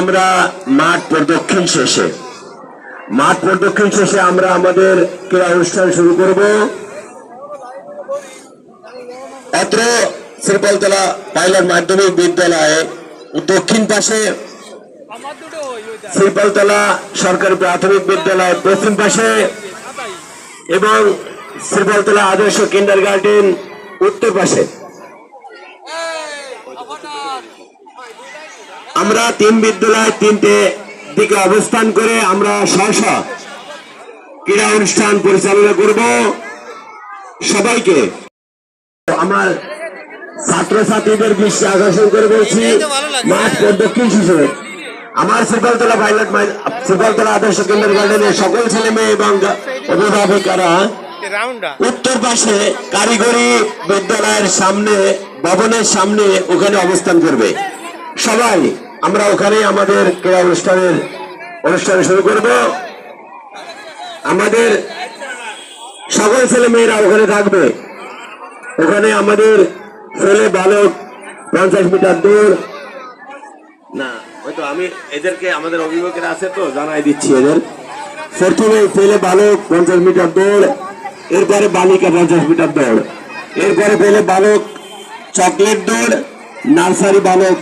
আমরা মাঠ প্রদক্ষিণ শেষে, মাঠ প্রদক্ষিণ শেষে আমরা আমাদের ক্রীড়া অনুষ্ঠান শুরু করব। অত্র শ্রীপালতলা পাইলট মাধ্যমিক বিদ্যালয়ে দক্ষিণ পাশে শ্রীপালতলা সরকারি প্রাথমিক বিদ্যালয় পশ্চিম পাশে এবং শ্রীপালতলা আদর্শ কিন্ডার গার্ডেন উত্তর পাশে। আমরা তিন বিদ্যালয় তিনটে দিকে অবস্থান করে আমরা স্ব ক্রীড়া অনুষ্ঠান পরিচালনা করব। সবাইকে আমার ছাত্রছাত্রীদের দৃষ্টি আকর্ষণ করে বলছি, মাঠ প্রদক্ষিণ শিশু আমার শ্রীপালতলা পাইলট শ্রীপালতলা আদর্শ কেন্দ্র গার্ডেনের সকল ছেলে মেয়ে এবং অভিভাবকেরা উত্তর পাশে কারিগরি বিদ্যালয়ের সামনে, ভবনের সামনে ওখানে অবস্থান করবে। সবাই, আমরা ওখানে আমাদের ক্রীড়া অনুষ্ঠানের অনুষ্ঠান শুরু করব। আমাদের সকল ছেলে মেয়েরা ওখানে থাকবে। ওখানে আমাদের ছেলে বালক পঞ্চাশ মিটার দূর। না, হয়তো আমি এদেরকে, আমাদের অভিভাবকেরা আছে তো, জানাই দিচ্ছি এদের। প্রথমে ছেলে বালক পঞ্চাশ মিটার দৌড়, এরপরে বালিকা পঞ্চাশ মিটার দৌড়। এরপরে পেলে বালক চকলেট দৌড়, নার্সারি বালক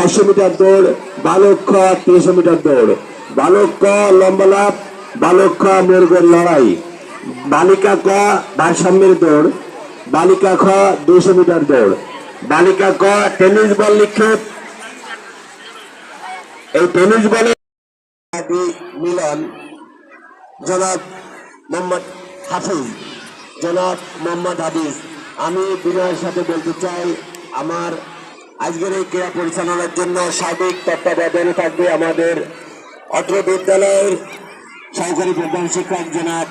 চারশো মিটার দৌড়, বালক খ, তিনশো মিটার দৌড়। বালক ক, লম্বা লাভ বালক খ মুরগের লড়াই। বালিকা ক, ভারসাম্যের দৌড়। বালিকা খ দুশো মিটার দৌড়। বালিকা ক, টেনিস বল নিক্ষেপ। এই টেনিস বলে মিলন। জনাব মোহাম্মদ হাফিজ। জনাব মোহাম্মদ হাফিজ, আমি বিনয়ের সাথে বলতে চাই, আমার আজকের এই ক্রীড়া পরিচালনার জন্য সার্বিক তত্ত্বাবধানে থাকবে আমাদের অত্র বিদ্যালয়ের সহকারী প্রধান শিক্ষক জনাব